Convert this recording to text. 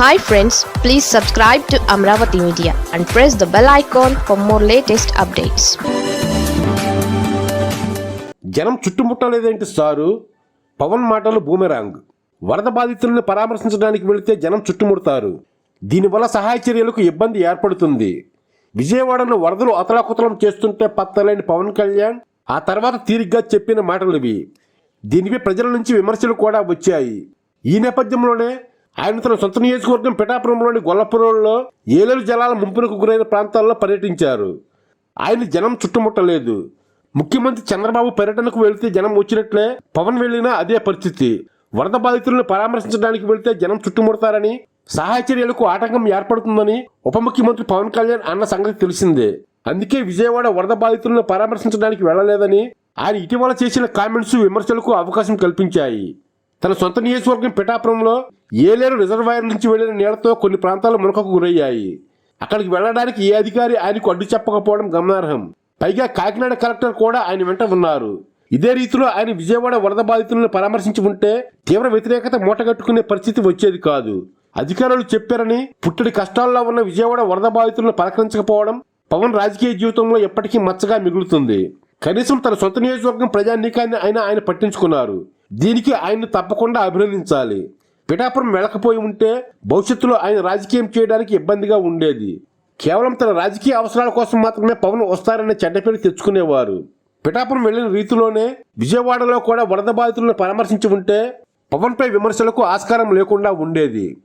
Hi friends please subscribe to Amaravati media and press the bell icon for more latest updates జనం చుట్టుముట్టలేదేంటి sir? Pawan మాటలు boomerang. వరద బాధితులను పరామర్శించడానికి వెళితే జనం చుట్టుముడతారు. దీనివల్ల సహాయ చర్యలకు ఇబ్బంది ఏర్పడుతుంది. విజయవాడలో వరదలు అతలాకుతలం చేస్తుంటే పత్తలేని పవన్ కళ్యాణ్ ఆ తర్వాత తీరిగ్గా చెప్పిన మాటలు ఇవి. దీనిపై ప్రజల నుంచి విమర్శలు కూడా వచ్చాయి. ఈ నేపథ్యంలోనే ఆయన తన సొంత నియోజకవర్గం పిఠాపురంలోని గొల్లపురంలో ఏలేరు జలాల ముంపునకు గురైన ప్రాంతాల్లో పర్యటించారు. ఆయన జనం చుట్టుముట్టలేదు. ముఖ్యమంత్రి చంద్రబాబు పర్యటనకు వెళితే జనం వచ్చినట్లే పవన్ వెళ్ళినా అదే పరిస్థితి. వరద బాధితులను పరామర్శించడానికి వెళితే జనం చుట్టుముడతారని సహాయ చర్యలకు ఆటంకం ఏర్పడుతుందని ఉప ముఖ్యమంత్రి పవన్ కళ్యాణ్ అన్న సంగతి తెలిసిందే. అందుకే విజయవాడ వరద బాధితులను పరామర్శించడానికి వెళ్ళలేదని ఆయన ఇటీవల చేసిన కామెంట్స్ విమర్శలకు అవకాశం కల్పించాయి. తన సొంత నియోజకవర్గం పిఠాపురంలో ఏలేరు రిజర్వాయర్ నుంచి వెళ్ళిన నీళ్ళతో కొన్ని ప్రాంతాలు మునకకు గురయ్యాయి. అక్కడికి వెళ్ళడానికి ఏ అధికారి ఆయనకు అడ్డు చెప్పకపోవడం గమనార్హం. పైగా కాకినాడ కలెక్టర్ కూడా ఆయన వెంట ఉన్నారు. ఇదే రీతిలో ఆయన విజయవాడ వరద బాధితులను పరామర్శించి ఉంటే తీవ్ర వ్యతిరేకత మూటగట్టుకునే పరిస్థితి వచ్చేది కాదు. అధికారులు చెప్పారని పుట్టడి కష్టాల్లో ఉన్న విజయవాడ వరద బాధితులను పలకరించకపోవడం పవన్ రాజకీయ జీవితంలో ఎప్పటికీ మచ్చగా మిగులుతుంది. కనీసం తన సొంత నియోజకవర్గం ప్రజానీకాన్ని అయినా ఆయన పట్టించుకున్నారు. దీనికి ఆయన్ను తప్పకుండా అభినందించాలి. పిఠాపురం వెళ్ళకపోయి ఉంటే భవిష్యత్తులో ఆయన రాజకీయం చేయడానికి ఇబ్బందిగా ఉండేది. కేవలం తన రాజకీయ అవసరాల కోసం మాత్రమే పవన్ వస్తారనే చెడ్డ పేరు తెచ్చుకునేవారు. పిఠాపురం వెళ్ళిన రీతిలోనే విజయవాడలో కూడా వరద బాధితులను పరామర్శించి ఉంటే పవన్పై విమర్శలకు ఆస్కారం లేకుండా ఉండేది.